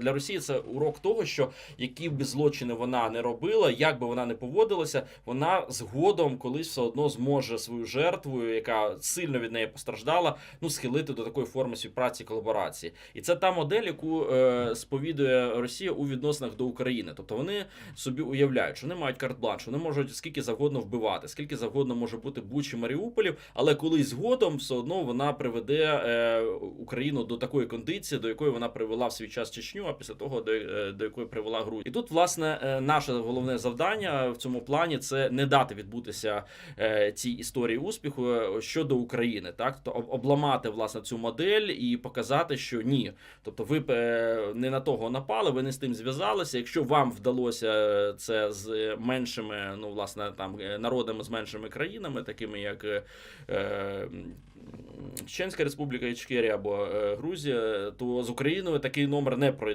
Для Росії це урок того, що які б злочини вона не робила, як би вона не поводилася, вона згодом колись все одно зможе свою жертву, яка сильно від неї постраждала, ну схилити до такої форми співпраці колаборації. І це та модель, яку е, сповідує Росія у відносинах до України. Тобто вони собі уявляють, що вони мають карт-бланш, вони можуть скільки завгодно вбивати, скільки завгодно може бути Бучі Маріуполів, але колись згодом все одно вона приведе е, Україну до такої кондиції, до якої вона привела в свій час Чечню, а після того до, е, до якої привела Грузію. І тут, власне, е, наше головне завдання в цьому плані це не дати відбутися е, цій історії успіху щодо України, так то обламати власне цю модель і показати, що ні. Тобто, ви не на того напали, ви не з тим зв'язалися. Якщо вам вдалося це з меншими, ну власне, там народами з меншими країнами, такими як Чеченська Республіка Ічкерія або Грузія, то з Україною такий номер не пройде.